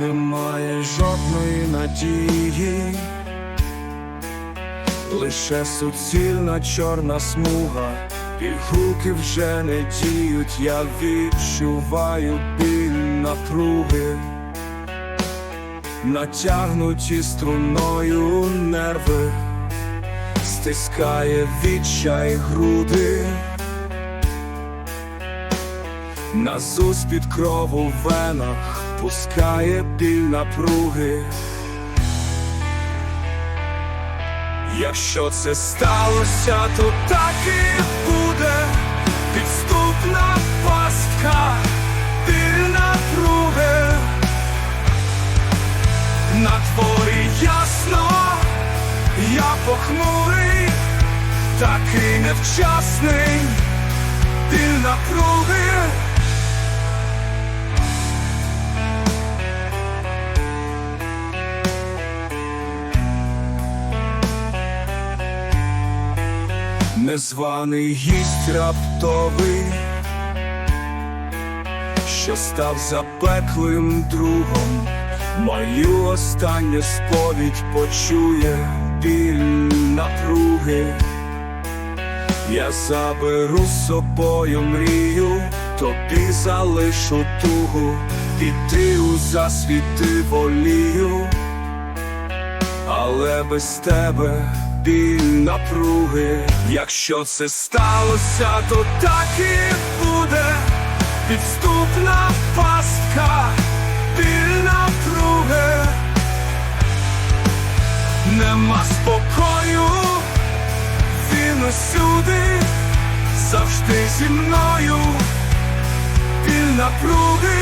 Немає жодної надії, лише суцільна чорна смуга, пігулки вже не діють, я відчуваю біль напруги, натягнуті струною нерви, стискає відчай груди. Назус під кров у венах пускає біль напруги. Якщо це сталося, то так і буде підступна пастка, біль напруги. На дворі ясно, я похмурий, такий невчасний, біль напруги. Незваний гість раптовий, що став запеклим другом, мою останню сповідь почує біль напруги. Я заберу з собою мрію, тобі залишу тугу, піти у засвіти волію, але без тебе біль напруги. Якщо це сталося, то так і буде підступна пастка, біль напруги. Нема спокою, він усюди, завжди зі мною, біль напруги.